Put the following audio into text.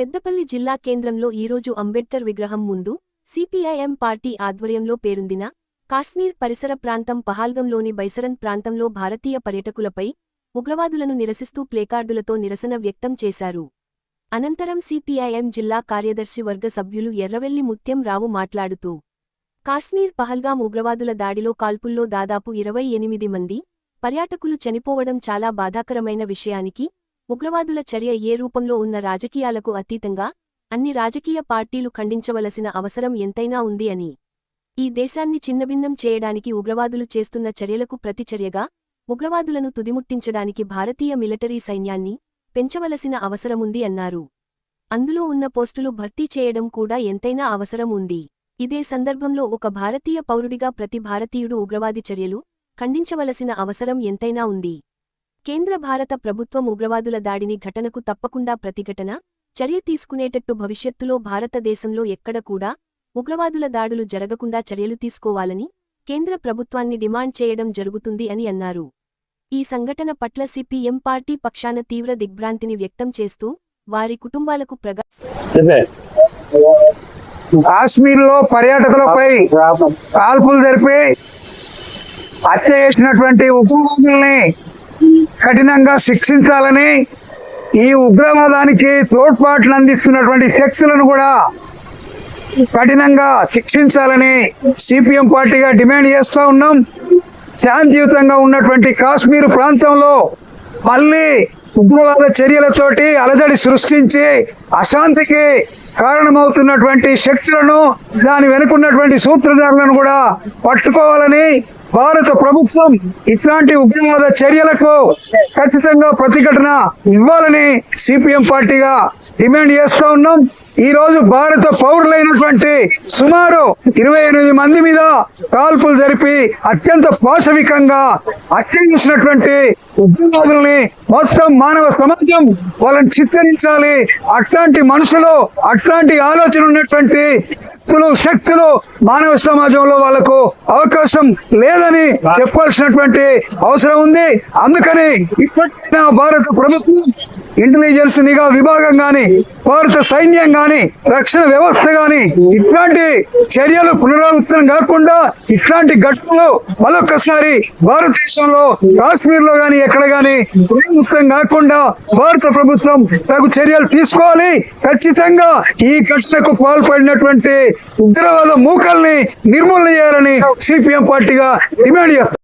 పెద్దపల్లి జిల్లా కేంద్రంలో ఈరోజు అంబేద్కర్ విగ్రహం ముందు సిపిఐఎం పార్టీ ఆధ్వర్యంలో పేరొందిన కాశ్మీర్ పరిసర ప్రాంతం పహాల్గంలోని బైసరన్ ప్రాంతంలో భారతీయ పర్యటకులపై ఉగ్రవాదులను నిరసిస్తూ ప్లేకార్డులతో నిరసన వ్యక్తం చేశారు. అనంతరం సిపిఐఎం జిల్లా కార్యదర్శి వర్గ సభ్యులు ఎర్రవెల్లి ముత్యం రావు మాట్లాడుతూ కాశ్మీర్ పహల్గాం ఉగ్రవాదుల దాడిలో కాల్పుల్లో దాదాపు ఇరవై ఎనిమిది మంది పర్యాటకులు చనిపోవడం చాలా బాధాకరమైన విషయానికి ఉగ్రవాదుల చర్య ఏ రూపంలో ఉన్న రాజకీయాలకు అతీతంగా అన్ని రాజకీయ పార్టీలు ఖండించవలసిన అవసరం ఎంతైనా ఉంది అని. ఈ దేశాన్ని చిన్నభిన్నం చేయడానికి ఉగ్రవాదులు చేస్తున్న చర్యలకు ప్రతిచర్యగా ఉగ్రవాదులను తుదిముట్టించడానికి భారతీయ మిలిటరీ సైన్యాన్ని పెంచవలసిన అవసరముంది అన్నారు. అందులో ఉన్న పోస్టులు భర్తీ చేయడం కూడా ఎంతైనా అవసరం ఉంది. ఇదే సందర్భంలో ఒక భారతీయ పౌరుడిగా ప్రతి భారతీయుడు ఉగ్రవాది చర్యలు ఖండించవలసిన అవసరం ఎంతైనా ఉంది. కేంద్ర భారత ప్రభుత్వం ఉగ్రవాదుల దాడిని ఘటనకు తప్పకుండా ప్రతిఘటన చర్య తీసుకునేటట్టు భవిష్యత్తులో భారతదేశంలో ఎక్కడ కూడా ఉగ్రవాదుల దాడులు జరగకుండా చర్యలు తీసుకోవాలని కేంద్ర ప్రభుత్వాన్ని డిమాండ్ చేయడం జరుగుతుంది అని అన్నారు. ఈ సంఘటన పట్ల సిపిఎం పార్టీ పక్షాన తీవ్ర దిగ్భ్రాంతిని వ్యక్తం చేస్తూ వారి కుటుంబాలకు ప్రగా కాశ్మీర్లో పర్యాటకులపై కాల్పులు జరిపి హత్య చేసినటువంటి ఉగ్రవాదుల్ని కఠినంగా శిక్షించాలని ఈ ఉగ్రవాదానికి తోడ్పాటును అందిస్తున్నటువంటి శక్తులను కూడా కఠినంగా శిక్షించాలని సిపిఎం పార్టీగా డిమాండ్ చేస్తూ ఉన్నాం. శాంతియుతంగా ఉన్నటువంటి కాశ్మీర్ ప్రాంతంలో మళ్ళీ ఉగ్రవాద చర్యలతోటి అలజడి సృష్టించి అశాంతికి కారణమవుతున్నటువంటి శక్తులను దాని వెనుకున్నటువంటి సూత్రధారులను కూడా పట్టుకోవాలని భారత ప్రభుత్వం ఇట్లాంటి ఉగ్రవాద చర్యలకు ఖచ్చితంగా ప్రతిఘటన ఇవ్వాలని సిపిఎం పార్టీగా డిమాండ్ చేస్తా ఉన్నాం. ఈ రోజు భారత పౌరులైనటువంటి సుమారు ఇరవై ఎనిమిది మంది మీద కాల్పులు జరిపి అత్యంత పాశవికంగా హత్య చేసినటువంటి ఉగ్రవాదుల్ని మొత్తం మానవ సమాజం వాళ్ళని చిత్కరించాలి. అట్లాంటి మనుషులు అట్లాంటి ఆలోచన ఉన్నటువంటి శక్తులు శక్తులు మానవ సమాజంలో వాళ్ళకు అవకాశం లేదని చెప్పాల్సినటువంటి అవసరం ఉంది. అందుకని ఇప్పటికైనా భారత ప్రభుత్వం ఇంటెలిజెన్స్ నిఘా విభాగం కానీ భారత సైన్యం కానీ రక్షణ వ్యవస్థ కానీ ఇట్లాంటి చర్యలు పునరావృతం కాకుండా ఇట్లాంటి ఘటనలు మరొకసారి భారతదేశంలో కాశ్మీర్లో కానీ ఎక్కడ కానీ పునరావృతం కాకుండా భారత ప్రభుత్వం తగు చర్యలు తీసుకోవాలి. ఖచ్చితంగా ఈ ఘటనకు పాల్పడినటువంటి ఉగ్రవాద మూకల్ని నిర్మూలన చేయాలని సిపిఎం పార్టీగా డిమాండ్ చేస్తారు